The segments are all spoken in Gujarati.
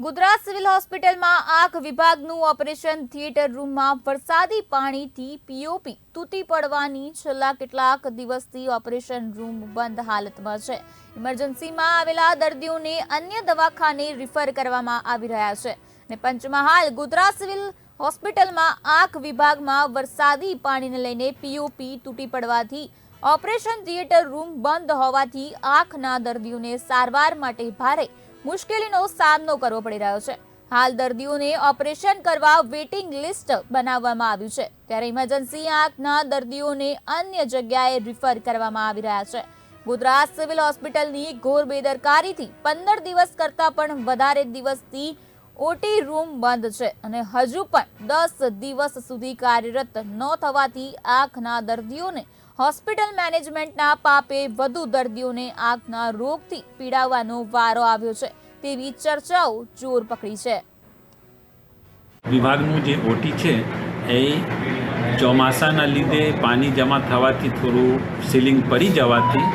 ગુજરાત સિવિલ હોસ્પિટલમાં આંખ વિભાગનું ઓપરેશન થિયેટર રૂમમાં વરસાદી પાણીથી પીઓપી તૂટી પડવાની છેલ્લા કેટલાક દિવસથી ઓપરેશન રૂમ બંધ હાલતમાં છે. ઇમરજન્સીમાં આવેલા દર્દીઓને અન્ય દવાખાને રિફર કરવામાં આવી રહ્યા છે. અને પંચમહાલ ગુજરાત સિવિલ હોસ્પિટલમાં આંખ વિભાગમાં વરસાદી પાણીને લઈને પીઓપી તૂટી પડવાથી ઓપરેશન થિયેટર રૂમ બંધ હોવાથી આંખના દર્દીઓને સારવાર માટે ભારે મુશ્કેલીનો સામનો કરવો પડી રહ્યો છે. હાલ દર્દીઓને ઓપરેશન કરવા વેઇટિંગ લિસ્ટ બનાવવામાં આવ્યું છે. ત્યારે ઇમરજન્સી આંખના દર્દીઓને અન્ય જગ્યાએ રિફર કરવામાં આવી રહ્યા છે. ગુજરાત સિવિલ હોસ્પિટલની ઘોર બેદરકારીથી પંદર દિવસ કરતાં પણ વધારે દિવસથી ઓટી રૂમ બંધ છે અને હજુ પણ દસ દિવસ સુધી કાર્યરત ન થવાથી આંખના દર્દીઓને હોસ્પિટલ મેનેજમેન્ટના પાપે વધુ દર્દીઓને આંખના રોગથી પીડાવવાનો વારો આવ્યો છે તેવી ચર્ચાઓ જોર પકડી છે. વિભાગનું જે ઓટી છે, એ ચોમાસાના લીધે પાણી જમા થવાથી થોડું સીલિંગ પડી જવાથી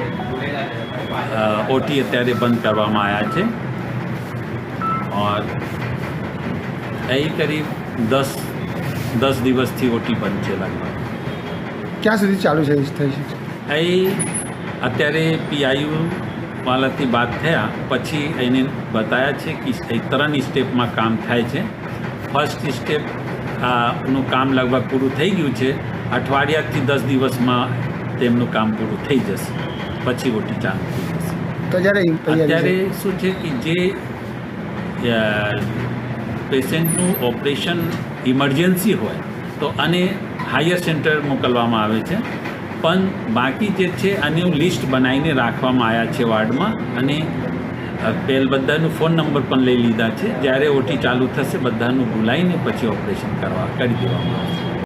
ઓટી અત્યારે બંધ કરવામાં આવ્યા છે. ઓર એ કરીબ દસ દસ દિવસથી ઓટી બંધ છે લગભગ. ક્યાં સુધી ચાલુ છે થઈ છે? એ અત્યારે પીઆઈયુ વાલાથી વાત થયા પછી એને બતાવ્યા છે કે ત્રણ સ્ટેપમાં કામ થાય છે. ફર્સ્ટ સ્ટેપનું કામ લગભગ પૂરું થઈ ગયું છે. અઠવાડિયાથી દસ દિવસમાં તેમનું કામ પૂરું થઈ જશે. પછી ઓટી ચાલુ થઈ જશે. તો જ્યારે અત્યારે શું છે કે જે પેશન્ટનું ઓપરેશન ઇમરજન્સી હોય તો આને હાયર સેન્ટર મોકલવામાં આવે છે. પણ બાકી જે છે આનું લિસ્ટ બનાવીને રાખવામાં આવ્યા છે વાર્ડમાં અને પેલ બધાનું ફોન નંબર પણ લઈ લીધા છે. જ્યારે ઓટી ચાલુ થશે, બધાનું બોલાવીને પછી ઓપરેશન કરવા, કરી દેવામાં આવશે.